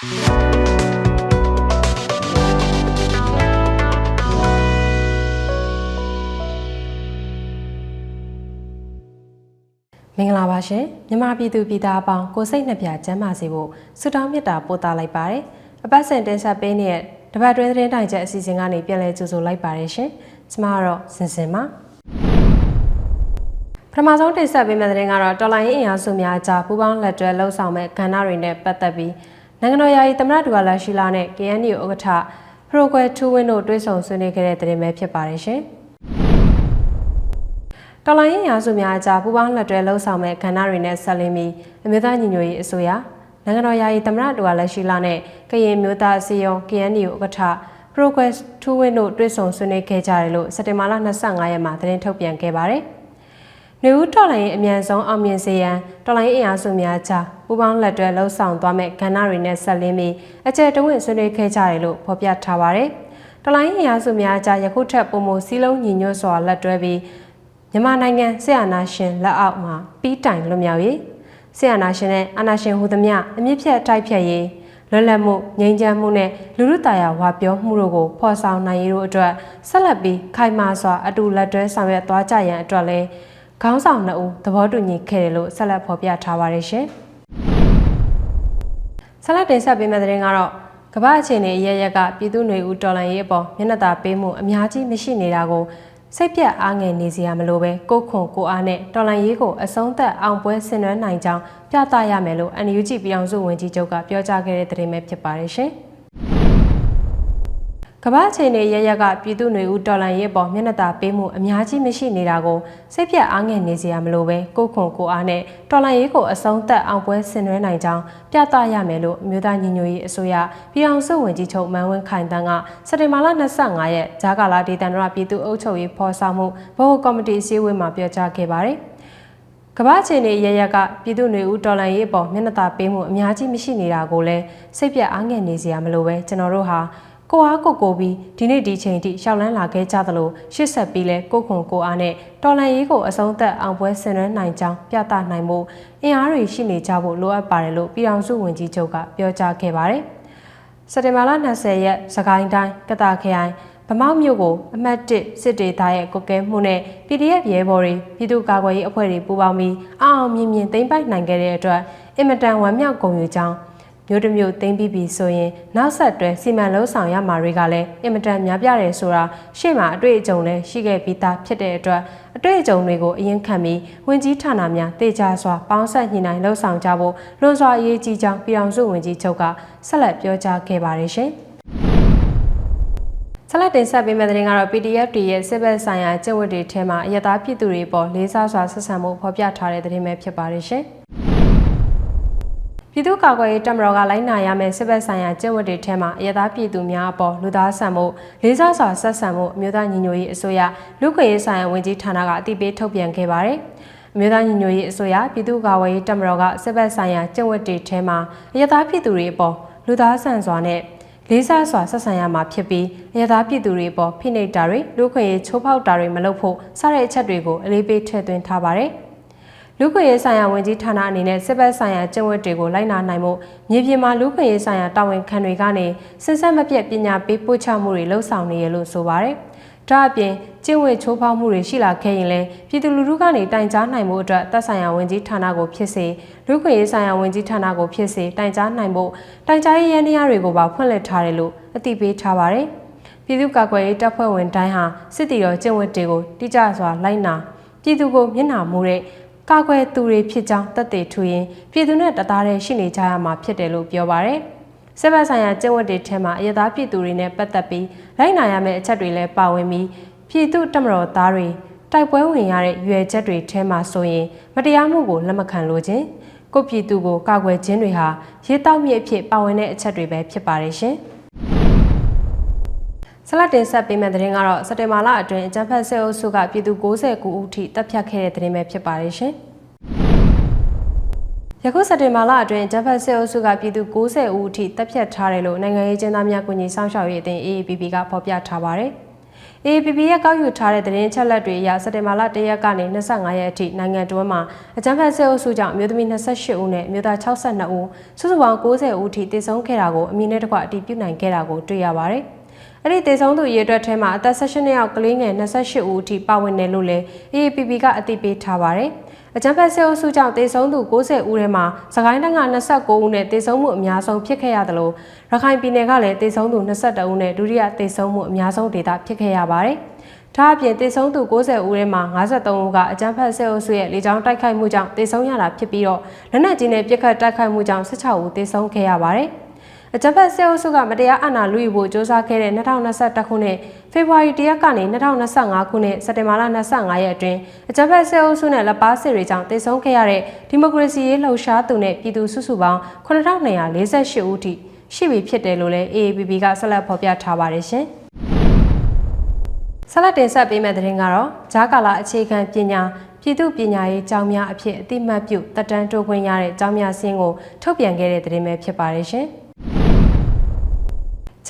မင်္ဂလာပါရှင်မြန်မာပြည်သူပြည်သားအပေါင်းကိုစိတ်နှပြကျမ်းမာစေဖို့ဆုတောင်းမေတ္တာပို့သလိုက်ပါတယ်အပတ်စဉ်တင်ဆက်ပေးနေတဲ့တပတ်တွင်းသတင်းတိုင်ချက်အစီအစဉ်ကနေပြန်လည်ကြိုဆိုလိုက်ပါတယ်ရှင်ကျွန်မကတော့စင်စင်ပါပထမဆုံးတင်ဆက်ပေးမယ့်သတင်းကတော့တော်လိုင်းရေးအင်အားစုများကြားပူးပေါင်းလက်တွဲလှုပ်ဆောင်မဲ့ကဏ္ဍတွေနဲ့ပတ်သက်ပြီး နိုင်ငံတော်ယာယီသမ္မတဒူဝါလာရှိလာနဲ့ KNU ဥက္ကဋ္ဌပရိုကွယ်ထူဝင်းတို့တွဲဆုံဆွေးနွေးခဲ့တဲ့သတင်းပဲဖြစ်ပါတယ်ရှင်။တော်လိုင်းရင်ရာစုများအကြားပူးပေါင်းလက်တွဲလှုပ်ဆောင်မဲ့ကဏ္ဍတွေနဲ့ဆက်လင်းပြီးအမျိုးသားညီညွတ်ရေးအစိုးရနိုင်ငံတော်ယာယီသမ္မတတူဝါလက်ရှိလာနဲ့ကရင်မျိုးသားအစည်းအရုံး KNU ဥက္ကဋ္ဌ Progress ထူးဝင်းတို့တွေ့ဆုံဆွေးနွေးခဲ့ကြတယ်လို့စက်တင်ဘာလ25ရက်မှာသတင်းထုတ်ပြန်ခဲ့ပါတယ်။နေဦးတော်လိုင်းရင်အမြန်ဆုံးအောင်မြင်စေရန်တော်လိုင်းအင်အားစုများကြား ပူးပေါင်းလက်တွဲလှုပ်ဆောင်သွားမဲ့ကဏ္ဍတွေနဲ့ဆက်လင်းပြီးအကျယ်တဝင့်ဆွေးနွေးခဲ့ကြတယ်လို့ဖော်ပြထားပါတယ်။တော်လိုင်းအင်အားစုများကြားယခုထက်ပုံမစည်းလုံးညီညွတ်စွာလက်တွဲပြီးမြန်မာနိုင်ငံဆရာနာရှင်လက်အောက်မှာပြီးတိုင်လွတ်မြောက်ရေးဆရာနာရှင်နဲ့အာနာရှင်ဟူသမျှအမြင့်ဖြတ်တိုက်ဖြတ်ရေးလွတ်လပ်မှုငြိမ်းချမ်းမှုနဲ့လူလူတာယာဝါပြောမှုတို့ကိုဖော်ဆောင်နိုင်ရေးတို့အတွက်ဆက်လက်ပြီးခိုင်မာစွာအတူလက်တွဲဆောင်ရွက်သွားကြရန်အတွက်လည်းခေါင်းဆောင်နှစ်ဦးသဘောတူညီခဲ့တယ်လို့ဆက်လက်ဖော်ပြထားပါတယ်ရှင်။ ဆက်လက်တင်ဆက်ပေးမယ့်သတင်းကတော့ကမ္ဘာအခြေအနေအရရက်ကပြည်သူ့ຫນွေဦးတော်လှန်ရေးအပေါ်မျက်နှာသာပေးမှုအများကြီးမရှိနေတာကိုစိတ်ပြတ်အားငယ်နေစရာမလိုပဲကိုခွန်ကိုအားနဲ့တော်လန်ရေးကိုအဆုံးသက်အောင်ပွဲဆင်နွှဲနိုင်ကြောင်းပြသရမယ်လို့ NUG ပြည်အောင်စုဝန်ကြီးချုပ်ကပြောကြားခဲ့တဲ့သတင်းပဲဖြစ်ပါတယ်ရှင်။ ကမ္ဘာအခြေအနေရရက်ကပြည်သူ့ຫນွေဦးတော်လန်ရေးပေါ်မျက်နှာသာပေးမှုအများကြီးမရှိနေတာကိုစိတ်ပြတ်အားငယ်နေစရာမလိုပဲကိုခွန်ကိုအားနဲ့တော်လန်ရေးကိုအဆုံးသက်အောင်ပွဲဆင်နွှဲနိုင်ကြောင်းပြသရမယ်လို့အမျိုးသားညီညွတ်ရေးအစိုးရပြည်အောင်စုဝန်ကြီးချုပ်မန်ဝင်းခိုင်တန်းကစက်တင်ဘာလ25ရက်ဂျာကာလာဒေသန္တရပြည်သူ့အုပ်ချုပ်ရေးဖော်ဆောင်မှုဗဟိုကော်မတီအစည်းအဝေးမှာပြောကြားခဲ့ပါတယ်။ကမ္ဘာအခြေအနေရရက်ကပြည်သူ့နေဦးတော်လှန်ရေးအပေါ်မျက်နှာသာပေးမှုအများကြီးမရှိနေတာကိုလည်းစိတ်ပြတ်အားငယ်နေစရာမလိုပဲကျွန်တော်တို့ဟာ ကိုအားကိုကိုပြီးဒီနေ့ဒီချိန်ထိရှောက်လန်းလာခဲ့ကြသလိုရှစ်ဆက်ပြီးလဲကိုခွန်ကိုအားနဲ့တော်လန်ရေးကိုအဆုံးသက်အောင်ပွဲဆင်နွှဲနိုင်ကြောင်းပြသနိုင်မှုအင်အားတွေရှိနေကြဖို့လိုအပ်ပါတယ်လို့ပြည်အောင်စုဝန်ကြီးချုပ်ကပြောကြားခဲ့ပါတယ်။စက်တင်ဘာလ20ရက်စကိုင်းတိုင်းကတာခရိုင်ဗမောက်မြို့ကိုအမှတ်1စစ်ဒေသရဲ့ကုကဲမှုနဲ့ PDF ရဲဘော်တွေပြည်သူ့ကာကွယ်ရေးအဖွဲ့တွေပူးပေါင်းပြီးအအောင်မြင်မြင်သိမ်းပိုက်နိုင်ခဲ့တဲ့အတွက်အင်မတန်ဝမ်းမြောက်ဂုဏ်ယူကြောင်း မြို့တစ်မြို့သိမ်းပြီးပြီဆိုရင်နောက်ဆက်တွဲစီမံလုံးဆောင်ရမှာတွေကလည်းအင်မတန်များပြားတယ်ဆိုတာရှေ့မှာအတွေ့အကြုံလည်းရှိခဲ့ပြီးသားဖြစ်တဲ့အတွက်အတွေ့အကြုံတွေကိုအရင်ခံပြီးဝင်ကြီးဌာနများတေချာစွာပေါင်းဆက်ညှိနှိုင်းလှုပ်ဆောင်ကြဖို့လွန်စွာအရေးကြီးကြောင်းပြည်အောင်စုဝင်ကြီးချုပ်ကဆက်လက်ပြောကြားခဲ့ပါတယ်ရှင်။ဆက်လက်တင်ဆက်ပေးမယ့်သတင်းကတော့ PDF တွေရဲ့စစ်ဘက်ဆိုင်ရာကျင့်ဝတ်တွေထဲမှာအယက်သားပြည်သူတွေပေါ်လေးစားစွာဆက်ဆံမှုဖော်ပြထားတဲ့သတင်းပဲဖြစ်ပါတယ်ရှင်။ ပြည်သူ့ကာကွယ်ရေးတပ်မတော်ကလိုက်နာရမယ့်စစ်ဘက်ဆိုင်ရာကျင့်ဝတ်တွေထဲမှာအရသာပြည်သူများအပေါ်လူသားဆန်မှုလေးစားစွာဆက်ဆံမှုအမျိုးသားညီညွတ်ရေးအစိုးရလူ့ခွင့်ရေးဆိုင်ရာဝန်ကြီးဌာနကအသိပေးထုတ်ပြန်ခဲ့ပါတယ်။အမျိုးသားညီညွတ်ရေးအစိုးရပြည်သူ့ကာကွယ်ရေးတပ်မတော်ကစစ်ဘက်ဆိုင်ရာကျင့်ဝတ်တွေထဲမှာအရသာပြည်သူတွေအပေါ်လူသားဆန်စွာနဲ့လေးစားစွာဆက်ဆံရမှာဖြစ်ပြီးအရသာပြည်သူတွေပေါ်ဖိနှိပ်တာတွေလူ့ခွင့်ရေးချိုးဖောက်တာတွေမလုပ်ဖို့စတဲ့အချက်တွေကိုအလေးပေးထည့်သွင်းထားပါတယ်။ လူခွင့်ရေးဆိုင်ရာဝန်ကြီးဌာနအနေနဲ့စစ်ဘက်ဆိုင်ရာကျင့်ဝတ်တွေကိုလိုက်နာနိုင်မှုမြေပြင်မှာလူခွင့်ရေးဆိုင်ရာတာဝန်ခံတွေကနေစစ်ဆက်မပြတ်ပညာပေးပို့ချမှုတွေလှုပ်ဆောင်နေရလို့ဆိုပါတယ်။ဒါအပြင်ကျင့်ဝတ်ချိုးဖောက်မှုတွေရှိလာခဲ့ရင်လည်းပြည်သူလူထုကနေတိုင်ကြားနိုင်မှုအတွက်သက်ဆိုင်ရာဝန်ကြီးဌာနကိုဖြစ်စေလူခွင့်ရေးဆိုင်ရာဝန်ကြီးဌာနကိုဖြစ်စေတိုင်ကြားနိုင်ဖို့တိုင်ကြားရေးရန်တရားတွေကိုပါဖွင့်လှစ်ထားတယ်လို့အသိပေးထားပါတယ်။ပြည်သူ့ကာကွယ်ရေးတပ်ဖွဲ့ဝင်တိုင်းဟာစစ်တီတော်ကျင့်ဝတ်တွေကိုတိကျစွာလိုက်နာပြည်သူကိုမျက်နှာမူတဲ့ ကာကွယ်သူတွေဖြစ်ကြောင်းတက်တည်ထူရင်ပြည်သူနဲ့တသားတည်းရှိနေကြရမှာဖြစ်တယ်လို့ပြောပါရယ်စစ်ဘက်ဆိုင်ရာကျင့်ဝတ်တွေထဲမှာအရသာပြည်သူတွေနဲ့ပတ်သက်ပြီးလိုက်နာရမယ့်အချက်တွေလည်းပါဝင်ပြီးပြည်သူတမတော်သားတွေတိုက်ပွဲဝင်ရတဲ့ရွယ်ချက်တွေထဲမှာဆိုရင်မတရားမှုကိုလက်မခံလိုခြင်းကိုပြည်သူကိုကာကွယ်ခြင်းတွေဟာရေးတောက်မြစ်အဖြစ်ပါဝင်တဲ့အချက်တွေပဲဖြစ်ပါတယ်ရှင်။ ဆလတ်တင်ဆက်ပေးမယ့်သတင်းကတော့စက်တင်ဘာလအတွင်းအကြံဖက်ဆဲအုပ်စုကပြည်သူ69ဦးထိတပ်ဖြတ်ခဲ့တဲ့သတင်းပဲဖြစ်ပါတယ်ရှင်။ယခုစက်တင်ဘာလအတွင်းဂျပန်စစ်အုပ်စုကပြည်သူ90ဦးအထိတပ်ဖြတ်ထားတယ်လို့နိုင်ငံရေးကျင်းသားများကူညီဆောင်ရှောက်ရေးအသင်း AAPP ကဖော်ပြထားပါတယ်။ AAPP ရဲ့ကောက်ယူထားတဲ့သတင်းချက်လက်တွေအရစက်တင်ဘာလ1ရက်ကနေ25ရက်အထိနိုင်ငံတွင်းမှာအကြမ်းဖက်ဆဲအုပ်စုကြောင့်အမျိုးသမီး28ဦးနဲ့အမျိုးသား62ဦးစုစုပေါင်း90ဦးထိသေဆုံးခဲ့တာကိုအမည်နဲ့တကွအတည်ပြုနိုင်ခဲ့တာကိုတွေ့ရပါတယ်။ အဲ့ဒီသေဆုံးသူရေအတွက်ထဲမှာအသက်16နှစ်အောက်ကလေးငယ်28ဦးအထိပါဝင်တယ်လို့လည်း AAPP ကအတည်ပြုထားပါတယ်။အကြံဖက်ဆဲအုပ်စုကြောင့်တေဆုံးသူ90ဦးထဲမှာစကိုင်းတိုင်းက29ဦးနဲ့တေဆုံးမှုအများဆုံးဖြစ်ခဲ့ရတယ်လို့ရခိုင်ပြည်နယ်ကလည်းတေဆုံးသူ22ဦးနဲ့ဒုတိယတေဆုံးမှုအများဆုံးဒေသဖြစ်ခဲ့ရပါတယ်။ဒါအပြင်တေဆုံးသူ90ဦးထဲမှာ53ဦးကအကြမ်းဖက်ဆဲအုပ်စုရဲ့လေကြောင်းတိုက်ခိုက်မှုကြောင့်တေဆုံးရတာဖြစ်ပြီးတော့လက်နက်ကြီးနဲ့ပစ်ခတ်တိုက်ခိုက်မှုကြောင့်16ဦးတေဆုံးခဲ့ရပါတယ်။ အကြံဖက်ဆဲအုပ်စုကမတရားအာဏာလုယူဖို့စ조사ခဲ့တဲ့2021ခုနှစ်ဖေဖော်ဝါရီတရက်ကနေ2025ခုနှစ်စက်တင်ဘာလ25ရက်အတွင်းအကြံဖက်ဆဲအုပ်စုနဲ့လက်ပါစစ်တွေကြောင့်တည်ဆုံခဲ့ရတဲ့ဒီမိုကရေစီရေးလှုပ်ရှားသူနဲ့ပြည်သူစုစုပေါင်း9248ဦးထိရှိပြီဖြစ်တယ်လို့လည်း AAPP ကဆက်လက်ဖော်ပြထားပါတယ်ရှင်။ဆက်လက်တင်ဆက်ပေးမယ့်သတင်းကတော့ဂျာကာလာအခြေခံပညာပြည်သူပညာရေးကျောင်းများအဖြစ်အတိမတ်ပြုတက်တန်းတိုးခွင့်ရတဲ့ကျောင်းများစင်းကိုထုတ်ပြန်ခဲ့တဲ့သတင်းပဲဖြစ်ပါတယ်ရှင်။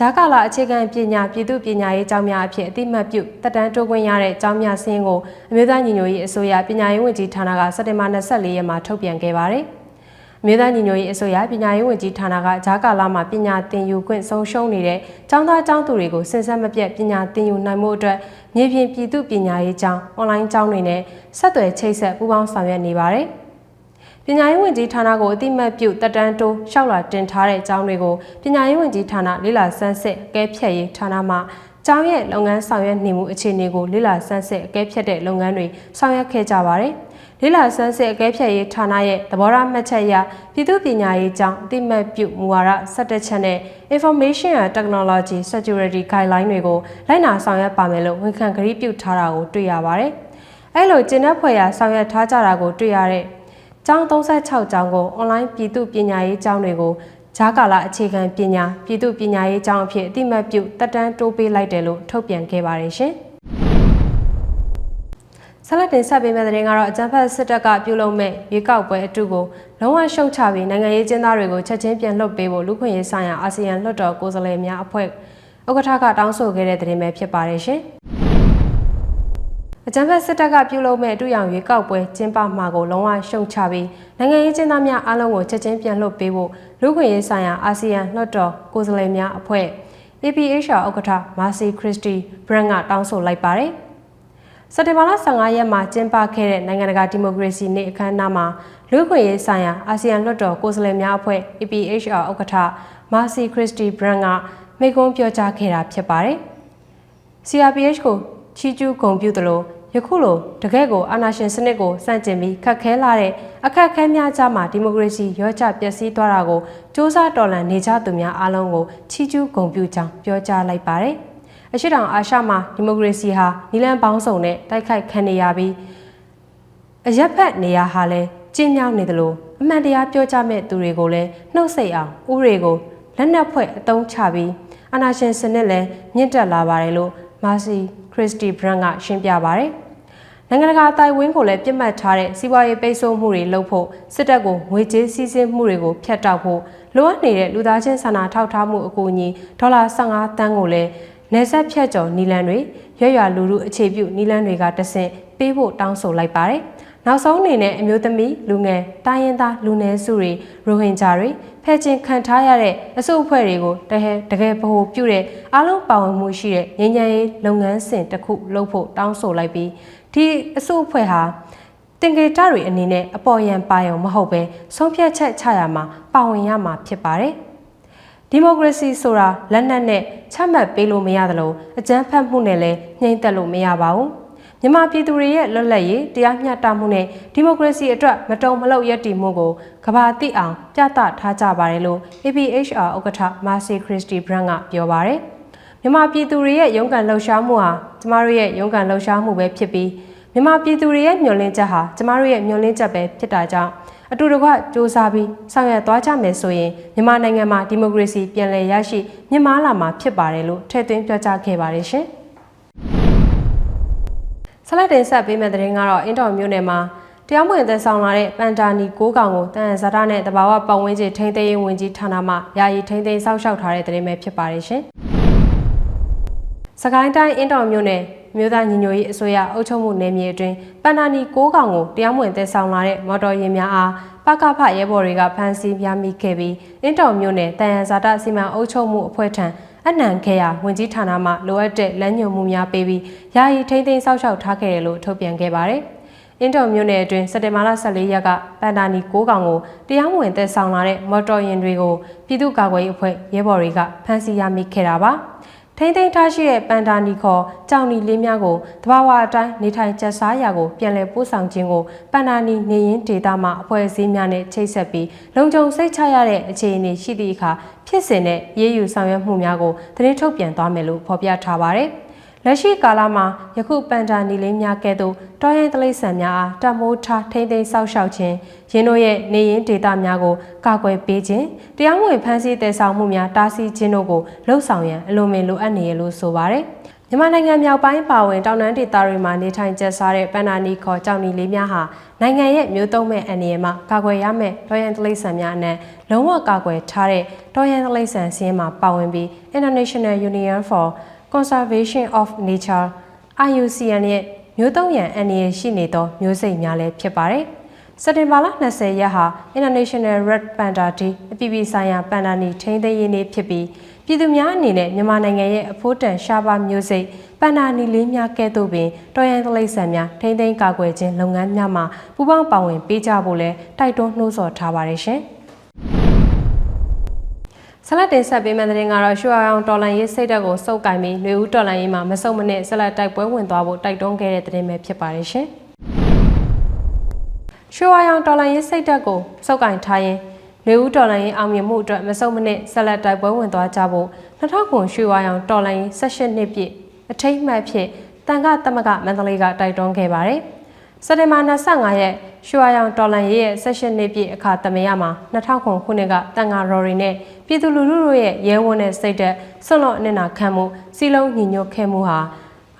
ဂျာကာလာအခြေခံပညာပြည်သူပညာရေးကျောင်းများအဖြစ်အတိမတ်ပြုတက်တန်းတိုးခွင့်ရတဲ့ကျောင်းများစင်းကိုအမျိုးသားညီညွတ်ရေးအစိုးရပညာရေးဝန်ကြီးဌာနကစက်တင်ဘာ24ရက်မှာထုတ်ပြန်ခဲ့ပါတယ်။မြေသားညီညွတ်ရေးအစိုးရပညာရေးဝန်ကြီးဌာနကဂျာကာလာမှာပညာသင်ယူခွင့်ဆုံးရှုံးနေတဲ့ကျောင်းသားကျောင်းသူတွေကိုစင်ဆက်မပြတ်ပညာသင်ယူနိုင်မှုအတွက်မြေပြင်ပြည်သူပညာရေးကျောင်းအွန်လိုင်းကျောင်းတွေနဲ့ဆက်သွယ်ချိတ်ဆက်ပူးပေါင်းဆောင်ရွက်နေပါတယ်။ ပညာရေးဝန်ကြီးဌာနကိုအတိမတ်ပြုတက်တန်းတိုးလျှောက်လာတင်ထားတဲ့အကြောင်းတွေကိုပညာရေးဝန်ကြီးဌာနလေ့လာစမ်းစစ်အကဲဖြတ်ရေးဌာနမှကျောင်းရဲ့လုပ်ငန်းဆောင်ရွက်နေမှုအခြေအနေကိုလေ့လာစမ်းစစ်အကဲဖြတ်တဲ့လုပ်ငန်းတွေဆောင်ရွက်ခဲ့ကြပါတယ်။လေ့လာစမ်းစစ်အကဲဖြတ်ရေးဌာနရဲ့သဘောထားမှတ်ချက်အရပြည်သူ့ပညာရေးကျောင်းအတိမတ်ပြုမူဝါဒ17ချက်နဲ့ Information and Technology Security Guideline တွေကိုလိုက်နာဆောင်ရွက်ပါမယ်လို့ဝန်ခံကတိပြုထားတာကိုတွေ့ရပါတယ်။အဲလိုကျင်းတဲ့ဖွဲ့ရာဆောင်ရွက်ထားကြတာကိုတွေ့ရတဲ့ ကျောင်း36ကျောင်းကိုအွန်လိုင်းပြည်သူပညာရေးကျောင်းတွေကိုဂျာကာလာအခြေခံပညာပြည်သူပညာရေးကျောင်းအဖြစ်အတိမတ်ပြုတက်တန်းတိုးပေးလိုက်တယ်လို့ထုတ်ပြန်ခဲ့ပါတယ်ရှင်။ဆက်လက်တင်ဆက်ပေးမယ့်တဲ့ရင်ကတော့အကြံဖတ်စစ်တပ်ကပြုလုပ်မဲ့ရွေးကောက်ပွဲအတုကိုလုံးဝရှုတ်ချပြီးနိုင်ငံရေးကျင်းသားတွေကိုချက်ချင်းပြန်လှုပ်ပေးဖို့လူခွင့်ရေးဆိုင်ရာအာဆီယံလွှတ်တော်ကိုယ်စားလှယ်များအဖွဲ့ဥက္ကဋ္ဌကတောင်းဆိုခဲ့တဲ့သတင်းပဲဖြစ်ပါတယ်ရှင်။ အကြံဖက်စစ်တပ်ကပြုလုပ်မဲ့အတူရောင်ရွေးကောက်ပွဲကျင်းပမှာကိုလုံးဝရှုံချပြီးနိုင်ငံရေးကျင်းသားများအားလုံးကိုချက်ချင်းပြန်လွှတ်ပေးဖို့လူ့ခွင့်ရေးဆိုင်ရာအာဆီယံလွှတ်တော်ကိုယ်စားလှယ်များအဖွဲ့ APHR ဥက္ကဋ္ဌမာစီခရစ်စတီဘရန်ကတောင်းဆိုလိုက်ပါတယ်။စက်တင်ဘာလ15ရက်မှာကျင်းပခဲ့တဲ့နိုင်ငံတကာဒီမိုကရေစီနေ့အခမ်းအနားမှာလူ့ခွင့်ရေးဆိုင်ရာအာဆီယံလွှတ်တော်ကိုယ်စားလှယ်များအဖွဲ့ APHR ဥက္ကဋ္ဌမာစီခရစ်စတီဘရန်ကမိန့်ခွန်းပြောကြားခဲ့တာဖြစ်ပါတယ်။ CRPH ကိုချီကျူးဂုံပြုသလို ယခုလိုတကယ့်ကိုအာဏာရှင်စနစ်ကိုစန့်ကျင်ပြီးခက်ခဲလာတဲ့အခက်အခဲများကြားမှာဒီမိုကရေစီရောချပျက်စီးသွားတာကိုစ조사တော်လှန်နေကြသူများအားလုံးကိုချီးကျူးဂုဏ်ပြုကြောင်းပြောကြားလိုက်ပါတယ်။အရှိတောင်အာရှမှာဒီမိုကရေစီဟာနီလန်ပေါင်းစုံနဲ့တိုက်ခိုက်ခံနေရပြီးအရက်ဖက်နေရဟာလည်းကျင်းမြောင်းနေတယ်လို့အမှန်တရားပြောကြမဲ့သူတွေကိုလည်းနှုတ်ဆက်အောင်ဥတွေကိုလက်နက်ဖွဲ့အသုံးချပြီးအာဏာရှင်စနစ်လည်းမြင့်တက်လာပါတယ်လို့ မာစီခရစ်စတီဘရန်ကရှင်းပြပါတယ်။နိုင်ငံတကာအတိုင်းဝင်းကိုလည်းပြစ်မှတ်ထားတဲ့စီးပွားရေးပိတ်ဆို့မှုတွေလုပ်ဖို့စစ်တပ်ကိုငွေကြေးစည်းစိမ်မှုတွေကိုဖျက်တောက်ဖို့လိုအပ်နေတဲ့လူသားချင်းစာနာထောက်ထားမှုအကူအညီဒေါ်လာ15တန်းကိုလည်းနေဆက်ဖြတ်ကျော်နီလန်တွေရွရွလူလူအခြေပြုနီလန်တွေကတဆင့်ပေးဖို့တောင်းဆိုလိုက်ပါတယ်။ နောက်ဆုံးအနေနဲ့အမျိုးသမီးလူငယ်တိုင်းရင်းသားလူနည်းစုတွေရိုဟင်ဂျာတွေဖဲ့ချင်းခံထားရတဲ့အစုအဖွဲ့တွေကိုတကယ်တကယ်ဗဟိုပြုတဲ့အားလုံးပါဝင်မှုရှိတဲ့ငြိမ်းချမ်းရေးလုပ်ငန်းစဉ်တစ်ခုလုပ်ဖို့တောင်းဆိုလိုက်ပြီးဒီအစုအဖွဲ့ဟာတင်ကေတတွေအနေနဲ့အပေါ်ယံပါယုံမဟုတ်ပဲဆုံးဖြတ်ချက်ချရမှာပါဝင်ရမှာဖြစ်ပါတယ်ဒီမိုကရေစီဆိုတာလက်နက်နဲ့ချမှတ်ပေးလို့မရသလိုအကြမ်းဖက်မှုနဲ့လည်းနှိမ့်သက်လို့မရပါဘူး မြန်မာပြည်သူတွေရဲ့လွတ်လပ်ရေးတရားမျှတမှုနဲ့ဒီမိုကရေစီအတွက်မတုံမလှုပ်ရပ်တည်မှုကိုကဘာသိအောင်ပြသထားကြပါတယ်လို့ APHR ဥက္ကဋ္ဌမာစီခရစ်စတီဘရန်ကပြောပါတယ်။မြန်မာပြည်သူတွေရဲ့ရုန်းကန်လှုပ်ရှားမှုဟာကျမတို့ရဲ့ရုန်းကန်လှုပ်ရှားမှုပဲဖြစ်ပြီးမြန်မာပြည်သူတွေရဲ့မျှော်လင့်ချက်ဟာကျမတို့ရဲ့မျှော်လင့်ချက်ပဲဖြစ်တာကြောင့်အတူတကွစ조사ပြီးဆောင်ရွက်သွားကြမယ်ဆိုရင်မြန်မာနိုင်ငံမှာဒီမိုကရေစီပြန်လည်ရရှိမြင့်မားလာမှာဖြစ်ပါတယ်လို့ထည့်သွင်းပြောကြားခဲ့ပါတယ်ရှင်။ ဆက်လက်တင်ဆက်ပေးမယ့်သတင်းကတော့အင်တော်မျိုးနယ်မှာတရားမဝင်သက်ဆောင်လာတဲ့ပန်တာနီ၉ကောင်ကိုတန်ဇာတာနဲ့တဘာဝပတ်ဝန်းကျင်ထိန်းသိမ်းရေးဝန်ကြီးဌာနမှယာယီထိန်းသိမ်းစောင့်ရှောက်ထားတဲ့သတင်းပဲဖြစ်ပါတယ်ရှင်။စကိုင်းတိုင်းအင်းတော်မြို့နယ်မြို့သားညီညွတ်ရေးအစိုးရအုပ်ချုပ်မှုနယ်မြေအတွင်းပန္နာနီ6កောင်ကိုတရားမဝင်သက်ဆောင်လာတဲ့မော်တော်ယာဉ်များအားပကဖရဲဘော်တွေကဖမ်းဆီးပြမိခဲ့ပြီးအင်းတော်မြို့နယ်တန်ရန်ဇာတစီမံအုပ်ချုပ်မှုအဖွဲ့ထံ အနံခဲရဝင်ကြီးဌာနမှလိုအပ်တဲ့လမ်းညွှန်မှုများပေးပြီးယာယီထိမ့်သိမ်းစောက်ရှောက်ထားခဲ့တယ်လို့ထုတ်ပြန်ခဲ့ပါတယ်။အင်းတော်မြို့နယ်အတွင်းစက်တင်ဘာလ14ရက်ကပန်တာနီ6កောင်ကိုတရားမဝင်သက်ဆောင်လာတဲ့မော်တော်ယာဉ်တွေကိုပြည်သူ့ကာကွယ်ရေးအဖွဲ့ရဲဘော်တွေကဖမ်းဆီးရမိခဲ့တာပါ။ ထိမ့်သိမ်းထားရှိတဲ့ပန်တာနီခေါ်ကြောင်နီလေးများကိုတဘာဝအတိုင်းနေထိုင်ကျစားရာကိုပြန်လည်ပို့ဆောင်ခြင်းကိုပန်တာနီနေရင်ဒေတာမှအဖွဲ့အစည်းများနဲ့ချိတ်ဆက်ပြီးလုံခြုံစိတ်ချရတဲ့အခြေအနေရှိသည့်အခါဖြစ်စဉ်နဲ့ရေးယူဆောင်ရွက်မှုများကိုသတင်းထုတ်ပြန်သွားမယ်လို့ဖော်ပြထားပါတယ်။ လက်ရှိကာလမှာယခုပန်တာနေလင်းများကဲ့သို့တောရိုင်းတိရစ္ဆာန်များအားတမိုးထားထိမ့်သိမ်းစောက်ရှောက်ခြင်းရင်းတို့ရဲ့နေရင်းဒေသများကိုကာကွယ်ပေးခြင်းတရားမဝင်ဖမ်းဆီးတည်ဆောင်မှုများတားဆီးခြင်းတို့ကိုလှုံ့ဆော်ရန်အလွန်မင်းလိုအပ်နေရလို့ဆိုပါရယ်မြန်မာနိုင်ငံမြောက်ပိုင်းပါဝင်တောင်တန်းဒေသတွေမှာနေထိုင်ကျဆားတဲ့ပန္နာနီခေါ်ကြောင်နီလေးများဟာနိုင်ငံရဲ့မျိုးသုံးမဲ့အနေနဲ့မှကာကွယ်ရမယ့်ဒေါ်ရန်တလိဆန်များအနက်လုံးဝကာကွယ်ထားတဲ့ဒေါ်ရန်တလိဆန်စင်းမှာပါဝင်ပြီး International Union for Conservation of Nature IUCN ရဲ့မျိုးသုံးရန်အန္တရာယ်ရှိနေသောမျိုးစိတ်များလည်းဖြစ်ပါတယ်။စက်တင်ဘာလ20ရက်ဟာ International Red Panda Day အပြည်ပြည်ဆိုင်ရာပန်ဒါနီထိန်းသိမ်းရေးနေ့ဖြစ်ပြီးပြည်သူများအနေနဲ့မြန်မာနိုင်ငံရဲ့အဖို့တန်ရှားပါမျိုးစိတ်ပန်ဒါနီလေးများကဲ့သို့ပင်တော်ရန်သလိษံများထိန်းသိမ်းကာကွယ်ခြင်းလုပ်ငန်းများမှာပူးပေါင်းပါဝင်ပေးကြဖို့လဲတိုက်တွန်းနှိုးဆော်ထားပါတယ်ရှင်။ ဆလတ်တင်ဆက်ပေးမယ့်သတင်းကတော့ရွှေအောင်တော်လန်ရေးစိတ်ဓာတ်ကိုစုပ်ကိုင်ပြီးနှွေဦးတော်လန်ရေးမှာမစုံမနစ်ဆလတ်တိုက်ပွဲဝင်သွားဖို့တိုက်တွန်းခဲ့တဲ့သတင်းပဲဖြစ်ပါတယ်ရှင်။ရွှေအောင်တော်လန်ရေးစိတ်ဓာတ်ကိုစုပ်ကိုင်ထားရင်နှွေဦးတော်လန်ရေးအောင်မြင်မှုအတွက်မစုံမနစ်ဆလတ်တိုက်ပွဲဝင်သွားကြဖို့2009ရွှေအောင်တော်လန်ရေး16နှစ်ပြည့်အထိမ့်မှတ်ဖြင့်တန်ခတမကမန္တလေးကတိုက်တွန်းခဲ့ပါတယ်။ စက်တင်ဘာ25ရက်ရွှေရောင်တော်လန်ရေးရဲ့ဆက်ရှင်နှစ်ပြည့်အခါသမယမှာ2000ခုနှစ်ကတန်ဃာတော်ရီနဲ့ပြည်သူလူထုတို့ရဲ့ရဲဝန်းတဲ့စိတ်သက်ဆွန့်လွတ်အနစ်နာခံမှုစီလုံးညီညွတ်ခဲ့မှုဟာ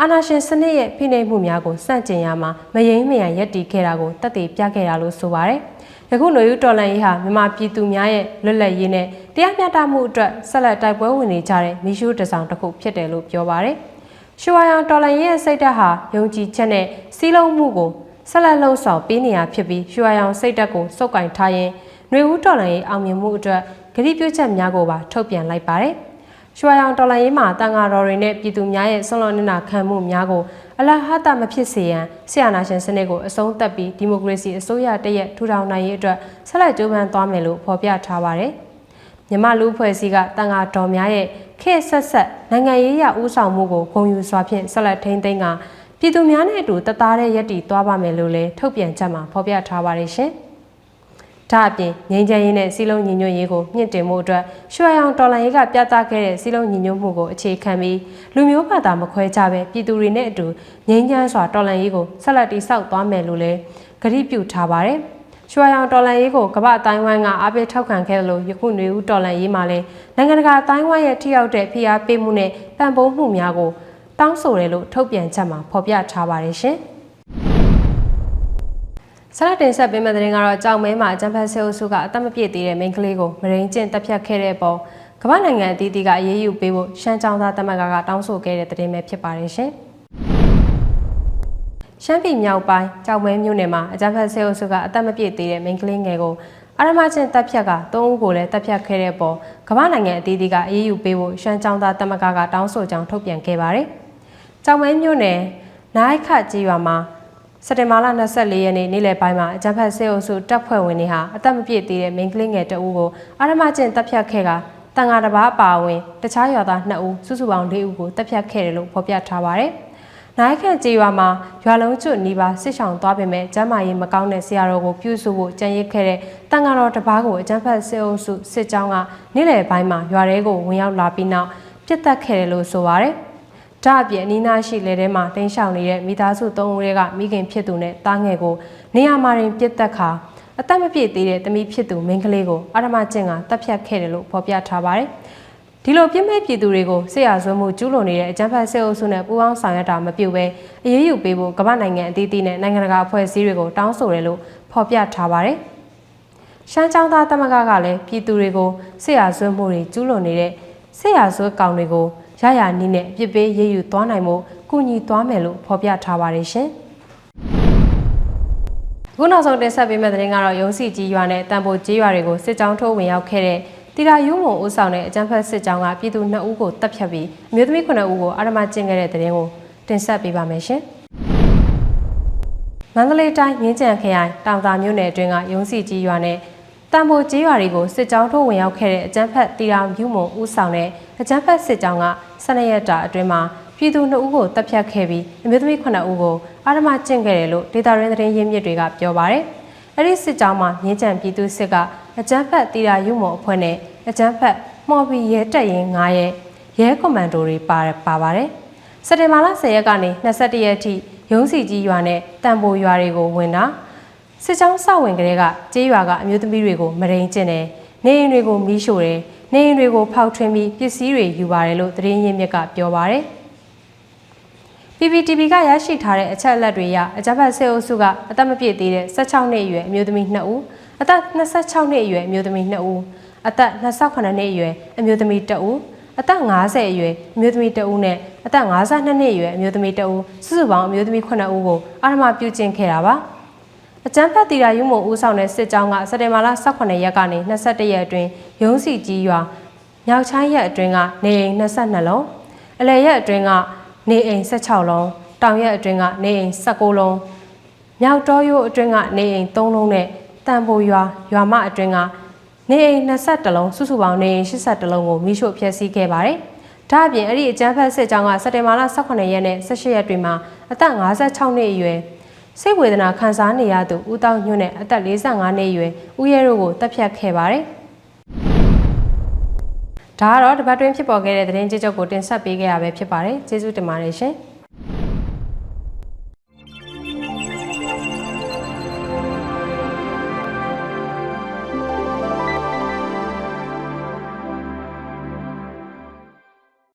အာနာရှင်စနစ်ရဲ့ဖိနှိပ်မှုများကိုစန့်ကျင်ရမှာမယိမ်းမယံရက်တီခဲ့တာကိုတက်တည်ပြခဲ့တာလို့ဆိုပါတယ်။ယခုຫນွေဦးတော်လန်ရေးဟာမြန်မာပြည်သူများရဲ့လွတ်လပ်ရေးနဲ့တရားမျှတမှုအတွက်ဆက်လက်တိုက်ပွဲဝင်နေကြတဲ့မီရှူးတစောင်တစ်ခုဖြစ်တယ်လို့ပြောပါတယ်။ရွှေရောင်တော်လန်ရေးရဲ့စိတ်သက်ဟာယုံကြည်ချက်နဲ့စီလုံးမှုကို ဆက်လက်လှုံ့ဆော်ပေးနေရဖြစ်ပြီးရွှေရောင်စိတ်တက်ကိုစုပ်ကင်ထားရင်ຫນွေဦးတော်လှန်ရေးအောင်မြင်မှုအတွက်ဂရုပြုချက်များကိုပါထုတ်ပြန်လိုက်ပါတယ်။ရွှေရောင်တော်လှန်ရေးမှာတန်ဃာတော်တွေနဲ့ပြည်သူများရဲ့ဆွလွန်နေတာခံမှုများကိုအလဟတမဖြစ်စေရန်ဆရာနာရှင်စနစ်ကိုအဆုံးသတ်ပြီးဒီမိုကရေစီအစိုးရတရက်ထူထောင်နိုင်ရေးအတွက်ဆက်လက်ကြိုးပမ်းသွားမယ်လို့ဖော်ပြထားပါတယ်။မြမလူဖွဲ့စည်းကတန်ဃာတော်များရဲ့ခေတ်ဆက်ဆက်နိုင်ငံရေးရဦးဆောင်မှုကိုဂုဏ်ယူစွာဖြင့်ဆက်လက်ထိန်းသိမ်းက ပြည်သူများနဲ့အတူတသားတဲ့ရက်တီသွားပါမယ်လို့လည်းထုတ်ပြန်ချက်မှာဖော်ပြထားပါတယ်ရှင်။ဒါအပြင်ငင်းချမ်းရေးနဲ့စီလုံးညီညွတ်ရေးကိုမြင့်တင်မှုအတွက်ရွှေရောင်တော်လန်ရေးကပြသခဲ့တဲ့စီလုံးညီညွတ်မှုကိုအခြေခံပြီးလူမျိုးဘာသာမခွဲခြားပဲပြည်သူတွေနဲ့အတူငင်းချမ်းစွာတော်လန်ရေးကိုဆက်လက်တည်ဆောက်သွားမယ်လို့လည်းကတိပြုထားပါတယ်။ရွှေရောင်တော်လန်ရေးကိုကမ္ဘာအတိုင်းဝိုင်းကအားပေးထောက်ခံခဲ့တယ်လို့ယခုနေဦးတော်လန်ရေးမှာလည်းနိုင်ငံတကာအတိုင်းဝိုင်းရဲ့ထိရောက်တဲ့ဖိအားပေးမှုနဲ့ပံ့ပိုးမှုများကို တောင်းဆိုတယ်လို့ထုတ်ပြန်ချက်မှာဖော်ပြထားပါတယ်ရှင်။ဆရာတင်ဆက်ပေးမယ့်တဲ့ရင်ကတော့ကြောင်မဲမှာဂျမ်ဖတ်ဆဲအုပ်စုကအသက်မပြည့်သေးတဲ့မိန်းကလေးကိုမရင်းကျင့်တပ်ဖြတ်ခဲ့တဲ့ပုံကမ္ဘာနိုင်ငံအသီးသီးကအရေးယူပေးဖို့ရှမ်းကြောင်းသားတမကကတောင်းဆိုခဲ့တဲ့တဲ့ရင်ပဲဖြစ်ပါတယ်ရှင်။ရှမ်းပြည်မြောက်ပိုင်းကြောင်မဲမြို့နယ်မှာအကြမ်းဖက်ဆဲအုပ်စုကအသက်မပြည့်သေးတဲ့မိန်းကလေးငယ်ကိုအာရမချင်းတပ်ဖြတ်က၃ဦးကိုလည်းတပ်ဖြတ်ခဲ့တဲ့ပေါ်ကမ္ဘာနိုင်ငံအသီးသီးကအရေးယူပေးဖို့ရှမ်းကြောင်းသားတမကကတောင်းဆိုကြောင်းထုတ်ပြန်ခဲ့ပါတယ်။ ကြောင်မဲမြို့နယ်နိုင်ခကြီးရွာမှာစက်တင်ဘာလ24ရက်နေ့နေ့လယ်ပိုင်းမှာအကြံဖတ်ဆေးအုပ်စုတပ်ဖွဲ့ဝင်တွေဟာအသက်မပြည့်သေးတဲ့မိန်းကလေးငယ်တဦးကိုအာရမကျင့်တပ်ဖြတ်ခဲ့ကတန်ဃာတစ်ပါးပါဝင်တခြားရွာသား2ဦးစုစုပေါင်း4ဦးကိုတပ်ဖြတ်ခဲ့တယ်လို့ဖော်ပြထားပါတယ်။နိုင်ခန့်ကြေးရွာမှာရွာလုံးကျွတ်နီးပါးစစ်ဆောင်သွားပေမဲ့ကျမ်းမာရေးမကောင်းတဲ့ဆရာတော်ကိုပြုစုဖို့ကြံရစ်ခဲ့တဲ့တန်ဃာတော်တစ်ပါးကိုအကြံဖတ်ဆေးအုပ်စုစစ်ကြောင်းကနေ့လယ်ပိုင်းမှာရွာထဲကိုဝင်ရောက်လာပြီးနောက်ပြစ်တက်ခဲ့တယ်လို့ဆိုပါတယ်။ ဒါအပြင်အနီးနားရှိလေထဲမှာတင်းရှောင်နေတဲ့မိသားစု၃ဦးတွေကမိခင်ဖြစ်သူနဲ့တားငယ်ကိုနေရာမှာရင်ပြစ်တက်ခါအသက်မပြည့်သေးတဲ့သမီးဖြစ်သူမိန်းကလေးကိုအာရမကျင့်ကတပ်ဖြတ်ခဲ့တယ်လို့ဖော်ပြထားပါတယ်။ဒီလိုပြစ်မဲ့ပြည်သူတွေကိုဆေးရဆွမှုကျူးလွန်နေတဲ့အကြမ်းဖက်ဆဲအုပ်စုနဲ့ပူးပေါင်းဆောင်ရွက်တာမပြုဘဲအရေးယူပေးဖို့ကမ္ဘာနိုင်ငံအသီးသီးနဲ့နိုင်ငံတကာအဖွဲ့အစည်းတွေကိုတောင်းဆိုတယ်လို့ဖော်ပြထားပါတယ်။ရှမ်းချောင်းသားတမကကလည်းပြည်သူတွေကိုဆေးရဆွမှုတွေကျူးလွန်နေတဲ့ဆေးရဆွကောင်တွေကို ရရရနီးနဲ့အပြစ်ပေးရေးယူသွားနိုင်မှုကူညီသွားမယ်လို့ဖော်ပြထားပါတယ်ရှင်။အခုနောက်ဆုံးတင်ဆက်ပေးမယ့်သတင်းကတော့ရုံးစီကြီးရွာနဲ့တန်ဖိုကြီးရွာတွေကိုစစ်ကြောင်းထိုးဝင်ရောက်ခဲ့တဲ့တီရာယူမုံဦးဆောင်တဲ့အကြမ်းဖက်စစ်ကြောင်းကပြည်သူ2ဦးကိုတပ်ဖြတ်ပြီးအမျိုးသမီး9ဦးကိုအာရမကျင့်ခဲ့တဲ့သတင်းကိုတင်ဆက်ပေးပါမယ်ရှင်။မန္တလေးတိုင်းမြင်းကြံခရိုင်တောင်သာမြို့နယ်အတွင်းကရုံးစီကြီးရွာနဲ့တန်ဖိုကြီးရွာတွေကိုစစ်ကြောင်းထိုးဝင်ရောက်ခဲ့တဲ့အကြမ်းဖက်တီရာယူမုံဦးဆောင်တဲ့အကြမ်းဖက်စစ်ကြောင်းက 12ရက်တာအတွင်းမှာပြည်သူ2ဦးကိုတပ်ဖြတ်ခဲ့ပြီးအမျိုးသမီး9ဦးကိုအာရမကျင့်ခဲ့တယ်လို့ဒေတာရင်းသတင်းရင်းမြစ်တွေကပြောပါရယ်။အဲ့ဒီစစ်ကြောင်းမှာမြင်းကြံပြည်သူစစ်ကအကြမ်းဖက်တီရာယူမုံအဖွဲ့နဲ့အကြမ်းဖက်မော်ဘီရဲတပ်ရင်း9ရဲ့ရဲကွန်မန်ဒိုတွေပါပါပါတယ်။စက်တင်ဘာလ10ရက်ကနေ21ရက်အထိရုံးစီကြီးရွာနဲ့တန်ပိုရွာတွေကိုဝင်တာစစ်ကြောင်းစဝင်ကလေးကကြေးရွာကအမျိုးသမီးတွေကိုမရိန်ကျင်တယ်နေအိမ်တွေကိုမီးရှို့တယ် နေအိမ်တွေကိုဖောက်ထွင်းပြီးပစ္စည်းတွေယူပါတယ်လို့သတင်းရင်းမြစ်ကပြောပါတယ် PPTV ကရရှိထားတဲ့အချက်အလက်တွေအရအကြမ်းဖက်ဆဲအုပ်စုကအသက်မပြည့်သေးတဲ့16နှစ်အရွယ်အမျိုးသမီး2ဦးအသက်26နှစ်အရွယ်အမျိုးသမီး2ဦးအသက်28နှစ်အရွယ်အမျိုးသမီး1ဦးအသက်50အရွယ်အမျိုးသမီး1ဦးနဲ့အသက်52နှစ်အရွယ်အမျိုးသမီး1ဦးစုစုပေါင်းအမျိုးသမီး9ဦးကိုအာရမပြုကျင့်ခဲ့တာပါ အကြမ်းဖက်တီရာယူမုံဦးဆောင်တဲ့စစ်ကြောင်းကစက်တင်ဘာလ18ရက်ကနေ22ရက်အတွင်းရုံးစီကြီးရွာမြောက်ချိုင်းရက်အတွင်းကနေအိမ်22လုံးအလယ်ရက်အတွင်းကနေအိမ်16လုံးတောင်ရက်အတွင်းကနေအိမ်19လုံးမြောက်တော်ရိုးအတွင်းကနေအိမ်3လုံးနဲ့တန်ဖိုရွာရွာမအတွင်းကနေအိမ်21လုံးစုစုပေါင်းနေအိမ်82လုံးကိုမိရှို့ဖျက်ဆီးခဲ့ပါတယ်။ဒါအပြင်အဲ့ဒီအကြမ်းဖက်စစ်ကြောင်းကစက်တင်ဘာလ18ရက်နဲ့18ရက်တွေမှာအသက်56နှစ်အရွယ် စိတ်ဝေဒနာခံစားနေရသူဦးတောင်းညွန့်နဲ့အသက်45နှစ်အရွယ်ဦးရဲတို့ကိုတပ်ဖြတ်ခဲ့ပါတယ်။ဒါကတော့တပတ်တွင်းဖြစ်ပေါ်ခဲ့တဲ့သတင်းကြိုးချုပ်ကိုတင်ဆက်ပေးခဲ့ရပဲဖြစ်ပါတယ်။ကျေးဇူးတင်ပါတယ်ရှင်။